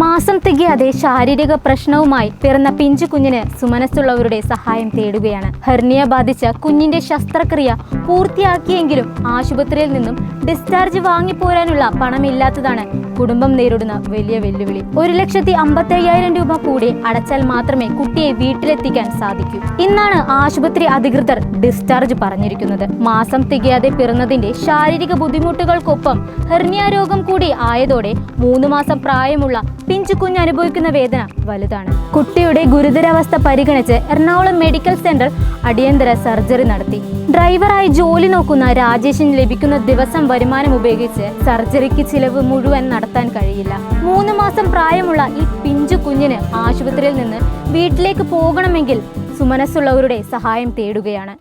മാസം തികയാതെ ശാരീരിക പ്രശ്നവുമായി പിറന്ന പിഞ്ചു കുഞ്ഞിന് സുമനസ്സുള്ളവരുടെ സഹായം തേടുകയാണ്. ഹെർണിയ ബാധിച്ച കുഞ്ഞിന്റെ ശസ്ത്രക്രിയ പൂർത്തിയാക്കിയെങ്കിലും ആശുപത്രിയിൽ നിന്നും ഡിസ്ചാർജ് വാങ്ങിപ്പോരാനുള്ള പണമില്ലാത്തതാണ് കുടുംബം നേരിടുന്ന വലിയ വെല്ലുവിളി. ഒരു ലക്ഷത്തി അമ്പത്തി അയ്യായിരം രൂപ കൂടി അടച്ചാൽ മാത്രമേ കുട്ടിയെ വീട്ടിലെത്തിക്കാൻ സാധിക്കൂ. ഇന്നാണ് ആശുപത്രി അധികൃതർ ഡിസ്ചാർജ് പറഞ്ഞിരിക്കുന്നത്. മാസം തികയാതെ പിറന്നതിന്റെ ശാരീരിക ബുദ്ധിമുട്ടുകൾക്കൊപ്പം ഹെർണിയ രോഗം കൂടി ആയതോടെ മൂന്ന് മാസം പ്രായമുള്ള പിഞ്ചു കുഞ്ഞ് അനുഭവിക്കുന്ന വേദന വലുതാണ്. കുട്ടിയുടെ ഗുരുതരാവസ്ഥ പരിഗണിച്ച് എറണാകുളം മെഡിക്കൽ സെന്റർ അടിയന്തര സർജറി നടത്തി. ഡ്രൈവറായി ജോലി നോക്കുന്ന രാജേഷിന് ലഭിക്കുന്ന ദിവസം വരുമാനം ഉപയോഗിച്ച് സർജറിക്ക് ചിലവ് മുഴുവൻ നടത്താൻ കഴിയില്ല. മൂന്ന് മാസം പ്രായമുള്ള ഈ പിഞ്ചു കുഞ്ഞിന് ആശുപത്രിയിൽ നിന്ന് വീട്ടിലേക്ക് പോകണമെങ്കിൽ സുമനസ്സുള്ളവരുടെ സഹായം തേടുകയാണ്.